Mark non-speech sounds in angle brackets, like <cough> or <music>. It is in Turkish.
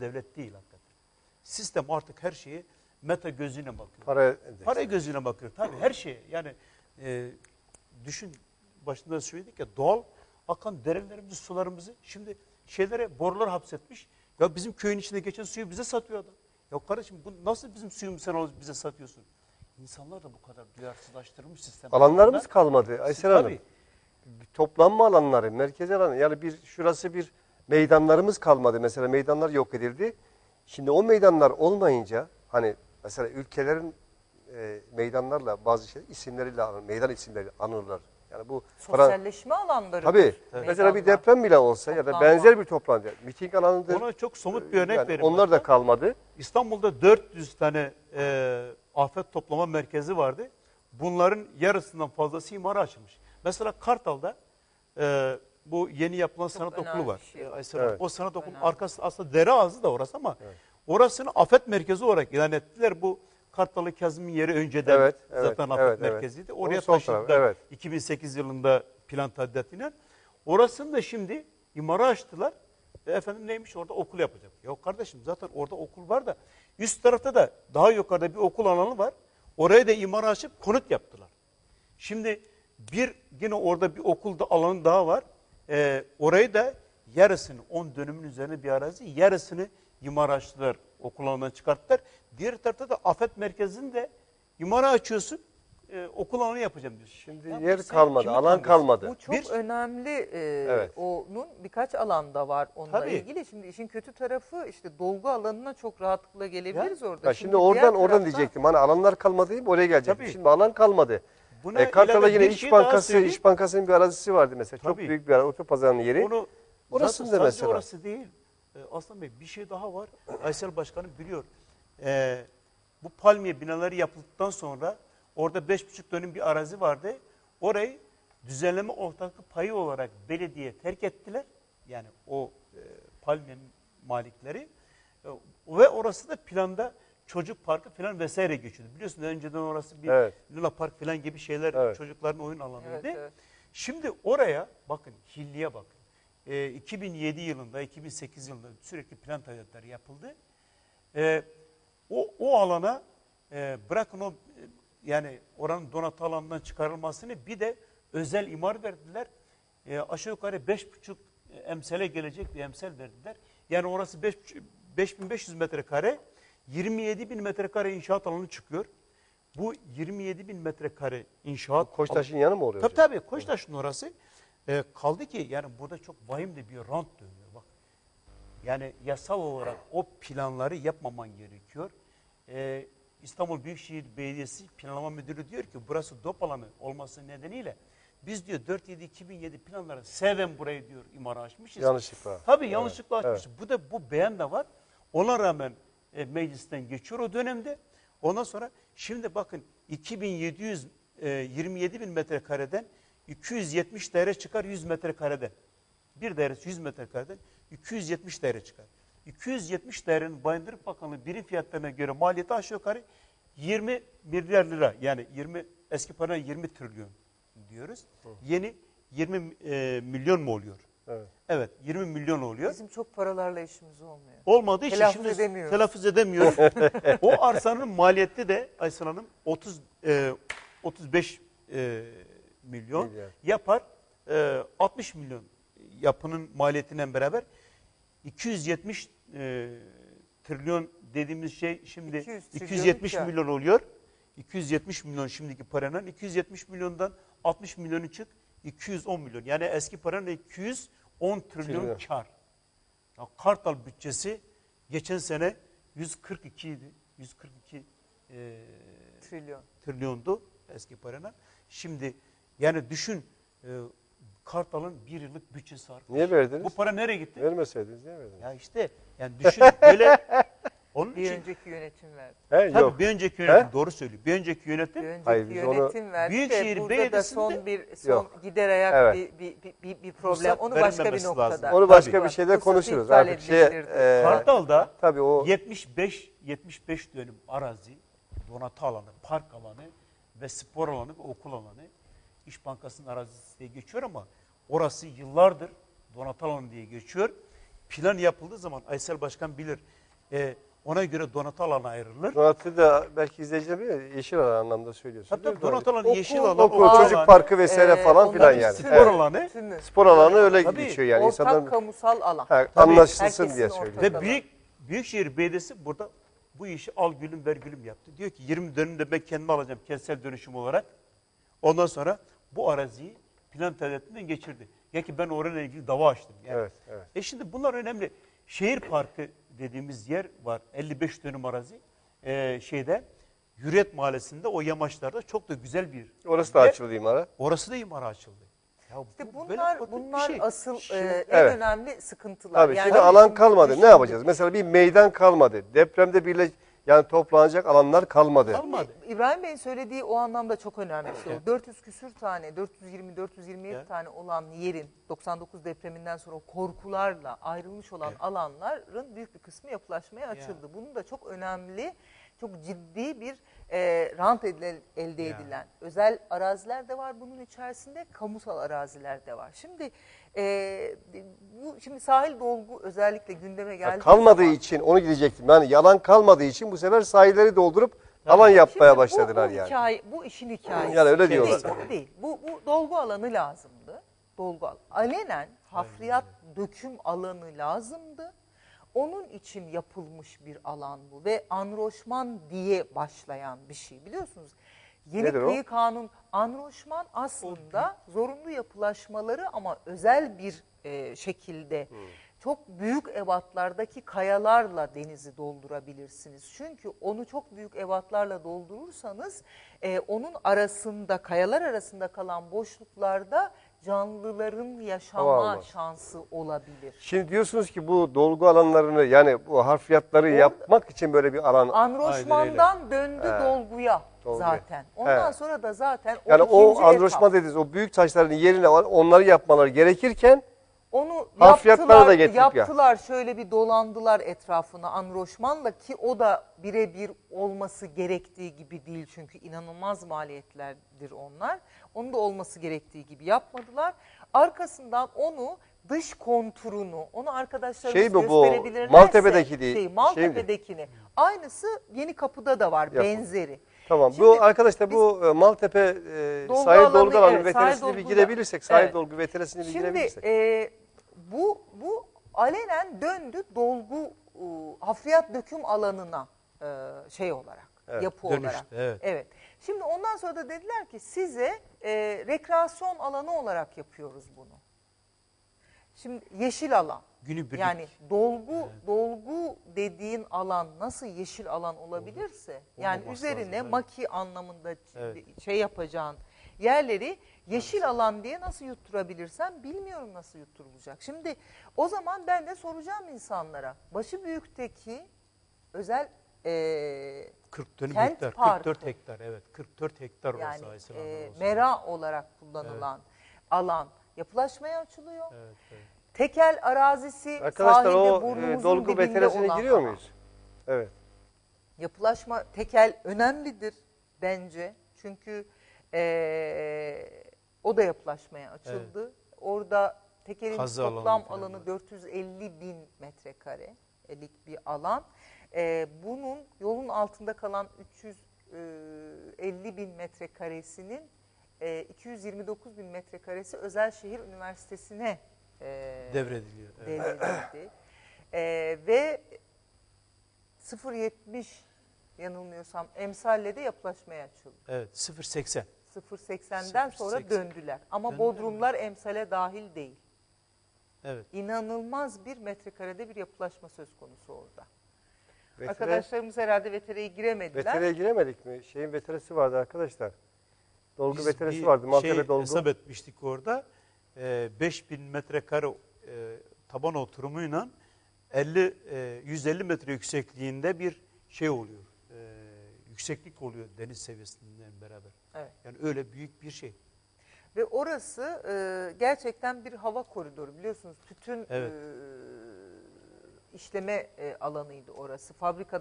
devlet değil hakikaten. Sistem artık her şeye meta gözüne bakıyor. Para endeksi. Para gözüne bakıyor tabii her şeye. Yani e, düşün başında söyledik ya doğal akan derelerimizi, sularımızı şimdi şeylere borular hapsetmiş. Ya bizim köyün içinde geçen suyu bize satıyor adam. Ya kardeşim bu nasıl bizim suyumuzu sen alıp bize satıyorsun? İnsanlar da bu kadar duyarsızlaştırılmış sistem. Alanlarımız kalmadı Aysel Hanım. Tabii. Toplanma alanları, merkez alanı yani bir şurası bir meydanlarımız kalmadı. Mesela meydanlar yok edildi. Şimdi o meydanlar olmayınca hani mesela ülkelerin e, meydanlarla bazı şey isimleriyle anılır, meydan isimleri anılırlar. Yani bu Sosyalleşme alanları. Tabii. Mesela bir deprem bile olsa ya da Toplanma. benzer bir toplantı, miting alanıdır. Ona çok somut bir örnek Yani vereyim. Onlar da kalmadı. İstanbul'da 400 tane e, afet toplama merkezi vardı. Bunların yarısından fazlası imara açılmış. Mesela Kartal'da e, bu yeni yapılan sanat önemli okulu var. şey. Aysel. Evet. O sanat okulunun Önemli. arkası aslında dere ağzı da orası ama orasını afet merkezi olarak ilan ettiler. Bu Kartal'ı Kazım'ın yeri önceden Evet, evet, zaten afet evet, evet. merkeziydi. Oraya son taşıdılar evet. 2008 yılında plan tadilatıyla. Orasını da şimdi imara açtılar. E efendim neymiş orada okul yapacak. Ya kardeşim zaten orada okul var da üst tarafta da daha yukarıda bir okul alanı var. Oraya da imara açıp konut yaptılar. Şimdi bir yine orada bir okulda alanı daha var. Ee, orayı da yarısını 10 dönümün üzerine bir arazi yarısını imara açtılar. Okul alanından çıkarttılar. Diğer tarafta da afet merkezini de imara açıyorsun. E, okul alanı yapacağım diyorsun. Şimdi Ya yer sen kalmadı, alan kandırıyorsun? kalmadı. Bu çok Bir- önemli. e, Evet. Onun birkaç alanda var onunla Tabii. ilgili. Şimdi işin kötü tarafı işte dolgu alanına çok rahatlıkla gelebiliriz orada. Ya şimdi oradan diğer oradan taraftan- diyecektim. Hani alanlar kalmadı değil mi? Oraya gelecektim. Tabii. Şimdi alan kalmadı. Buna E, Kartal'da ilave yine bir İş şey daha Bankası, söyleyeyim. İş Bankası'nın bir arazisi vardı mesela. Çok Tabii. büyük bir ara, otopazarının yeri. Onu zaten sadece mesela. orası değil. Ee, Aslan Bey bir şey daha var. Aysel Başkanım biliyor. Ee, bu palmiye binaları yapıldıktan sonra orada beş buçuk dönüm bir arazi vardı. Orayı düzenleme ortaklık payı olarak belediye terk ettiler. Yani o e, palmiyenin malikleri. E, ve orası da planda çocuk parkı falan vesaire geçiyordu. Biliyorsunuz önceden orası bir Evet. Luna Park falan gibi şeyler Evet. çocukların oyun alanıydı. Evet, evet. Şimdi oraya bakın hilliye bakın. Ee, 2007 yılında, 2008 yılında sürekli plan tadilatları yapıldı. Ee, o, o alana e, bırakın o e, yani oranın donatı alanından çıkarılmasını bir de özel imar verdiler. E, aşağı yukarı 5,5 emsale gelecek bir emsal verdiler. Yani orası 5,5 5500 metrekare, 27 bin metrekare inşaat alanı çıkıyor. Bu 27 bin metrekare inşaat Koçtaş'ın yanı mı oluyor? Tabii hocam? tabii Koçtaş'ın orası. Ee, kaldı ki yani burada çok vahim de bir rant dönüyor bak. Yani yasal olarak o planları yapmaman gerekiyor. Ee, İstanbul Büyükşehir Belediyesi Planlama Müdürü diyor ki burası dop alanı olması nedeniyle biz diyor 4-7-2007 planları seven burayı diyor imara açmışız. Yanlışlıkla. Tabii yanlışlıkla Evet, açmışız. Bu da bu beyan da var. Ona rağmen e, meclisten geçiyor o dönemde. Ondan sonra şimdi bakın 2727 bin metrekareden 270 daire çıkar 100 metrekareden. Bir dairesi 100 metrekareden 270 daire çıkar. 270 dairenin Bayındırlık Bakanlığı birim fiyatlarına göre maliyeti aşağı yukarı 20 milyar lira. Yani 20 eski para 20 trilyon diyoruz. Yeni 20 e, milyon mu oluyor? Evet. Evet 20 milyon oluyor. Bizim çok paralarla işimiz olmuyor. Olmadığı için Telaffuz şimdi edemiyoruz. telaffuz edemiyoruz. <laughs> o arsanın maliyeti de Aysel Hanım 30 e, 35 e, milyon Milyar. yapar. E, 60 milyon yapının maliyetinden beraber 270 e, trilyon dediğimiz şey şimdi 200 trilyonluk 270 ya. milyon oluyor. 270 milyon şimdiki paranın 270 milyondan 60 milyonu çık 210 milyon. Yani eski paranın 210 trilyon Trilyon. kar. Ya Kartal bütçesi geçen sene 142 idi. 142 e, Trilyon. trilyondu eski parayla. Şimdi yani düşün e, Kartal'ın bir yıllık bütçesi arkadaş. Niye verdiniz? Bu para nereye gitti? Vermeseydiniz niye verdiniz? Ya işte yani düşün böyle <laughs> onun Bir için önceki yönetim verdi. He, tabii yok. bir önceki yönetim He? doğru söylüyor. Bir önceki yönetim Bir önceki Hayır, biz onu- yönetim verdi Büyükşehir de burada da Belediyesi'nde- son bir son Yok. gider ayak Evet. bir, bir, bir, bir, problem. Ruhsat Onu başka bir noktada. lazım. Onu başka Tabii. bir şeyde Ruhsatı konuşuruz artık. Şey, e, Kartal'da tabii o 75 75 dönüm arazi, donatı alanı, park alanı ve spor alanı ve okul alanı İş Bankası'nın arazisi diye geçiyor ama orası yıllardır donatı alanı diye geçiyor. plan yapıldığı zaman Aysel Başkan bilir. e, ona göre donatı alanı ayrılır. Donatı da belki izleyiciler bilir. Yeşil alan anlamda söylüyorsun. Tabii değil mi? alanı Okul, yeşil alan. Okul, okul çocuk alanı, parkı vesaire Ee, falan filan yani. spor Evet. alanı Tümü. Spor alanı öyle Tabii. geçiyor yani. Ortak İnsanların kamusal alan. ha, Tabii. anlaşılsın diye söylüyor. Ve büyük Büyükşehir Belediyesi burada bu işi al gülüm ver gülüm yaptı. Diyor ki 20 dönümde ben kendime alacağım kentsel dönüşüm olarak. Ondan sonra bu araziyi plan tedbirinden geçirdi. Ya ki ben orayla ilgili dava açtım. Yani. Evet, evet. E şimdi bunlar önemli. Şehir parkı dediğimiz yer var. 55 dönüm arazi. Ee, şeyde Hürriyet Mahallesi'nde o yamaçlarda çok da güzel bir Orası da yer. açıldı imara. Orası da imara açıldı. Ya İşte bu böyle bunlar korkunç bir bunlar şey. asıl Şimdi- e, en evet. önemli sıkıntılar. Tabii Yani şimdi alan kalmadı. Ne yapacağız? Mesela bir meydan kalmadı. Depremde birle yani toplanacak alanlar kalmadı. Kalmadı. İbrahim Bey'in söylediği o anlamda çok önemli bir şey. Evet. O 400 küsür tane, 420-427 Evet. tane olan yerin 99 depreminden sonra o korkularla ayrılmış olan Evet. alanların büyük bir kısmı yapılaşmaya açıldı. Bunun da çok önemli, çok ciddi bir e, rant edile- elde Ya. edilen özel araziler de var bunun içerisinde, kamusal araziler de var. Şimdi e, bu şimdi sahil dolgu özellikle gündeme geldi. kalmadığı için onu gidecektim. Yani yalan kalmadı için bu sefer sahilleri doldurup alan yapmaya başladılar bu, bu yani. Hikaye, bu işin hikayesi. Yani öyle diyorlar. Değil, değil. Bu, bu dolgu alanı lazımdı. Dolgu alanı. Alenen hafriyat döküm alanı lazımdı. Onun için yapılmış bir alan bu ve anroşman diye başlayan bir şey biliyorsunuz. Yeni Nedir o? kıyı kanun anroşman aslında zorunlu yapılaşmaları ama özel bir e, şekilde Hmm. çok büyük ebatlardaki kayalarla denizi doldurabilirsiniz. Çünkü onu çok büyük ebatlarla doldurursanız e, onun arasında kayalar arasında kalan boşluklarda canlıların yaşama Tamam. şansı olabilir. Şimdi diyorsunuz ki bu dolgu alanlarını yani bu harfiyatları yapmak için böyle bir alan Anroşmandan döndü dolguya Dolguya. zaten. Ondan He. sonra da zaten o yani o ikinci androşma etap. dediğiniz o büyük taşların yerine onları yapmaları gerekirken Onu yaptılar, da getirip ya. yaptılar şöyle bir dolandılar etrafına anroşmanla ki o da birebir olması gerektiği gibi değil çünkü inanılmaz maliyetlerdir onlar. Onu da olması gerektiği gibi yapmadılar. Arkasından onu dış konturunu, onu arkadaşlarımız Şey bu, gösterebilirlerse. Maltepe'deki değil, Şey, şey? Maltepe'dekini. Aynısı Yeni Kapı'da da var Yapın. benzeri. Tamam Şimdi bu arkadaşlar bu e, Maltepe e, Dolgu sahil alanı, dolgu alanı evet, veteresini sahil bir girebilirsek sahil Evet. dolgu veteresini bir Şimdi girebilirsek. e, bu bu alenen döndü dolgu e, hafriyat döküm alanına e, şey olarak Evet, yapı dönüştü, olarak. evet. Şimdi ondan sonra da dediler ki size e, rekreasyon alanı olarak yapıyoruz bunu. Şimdi yeşil alan. Günübirlik. Yani dolgu dolgu dediğin alan nasıl yeşil alan olabilirse yani Olmaması üzerine lazım, evet. maki anlamında Evet. şey yapacağın yerleri yeşil alan diye nasıl yutturabilirsen bilmiyorum nasıl yutturulacak. Şimdi o zaman ben de soracağım insanlara. Başı büyükteki özel eee 40 dönüm Kent hektar, parkı. 44 hektar evet 44 hektar yani olsun. mera olarak kullanılan alan yapılaşmaya açılıyor. Evet, evet. Tekel arazisi Arkadaşlar sahilde o e, burnumuzun dolgu dibinde olan giriyor muyuz? Evet. Yapılaşma tekel önemlidir bence. Çünkü eee, o da yapılaşmaya açıldı. Orada tekelin Kazı alanı toplam falan alanı var. 450 bin metrekarelik bir alan. Eee, bunun yolun altında kalan 350 bin metrekaresinin eee, 229 bin metrekaresi Özelşehir Üniversitesi'ne eee, Devrediliyor. Evet. devredildi. <clears throat> Ee, ve 0.70 yanılmıyorsam emsalle de yapılaşmaya açıldı. Evet 0.80. 0.80'den sonra 0.80. döndüler. Ama Döndüler mi? bodrumlar emsale dahil değil. Evet. İnanılmaz bir metrekarede bir yapılaşma söz konusu orada. Vetere- Arkadaşlarımız herhalde vetereye giremediler. Vetereye giremedik mi? Şeyin veteresi vardı arkadaşlar. Dolgu Biz veteresi bir vardı. Maltepe şey dolgu. hesap etmiştik orada. Ee, 5000 metrekare e, taban oturumuyla 50 e, 150 metre yüksekliğinde bir şey oluyor. E, yükseklik oluyor deniz seviyesinden beraber. Evet. Yani öyle büyük bir şey. Ve orası e, gerçekten bir hava koridoru biliyorsunuz. Tütün Evet. e, işleme e, alanıydı orası. Fabrika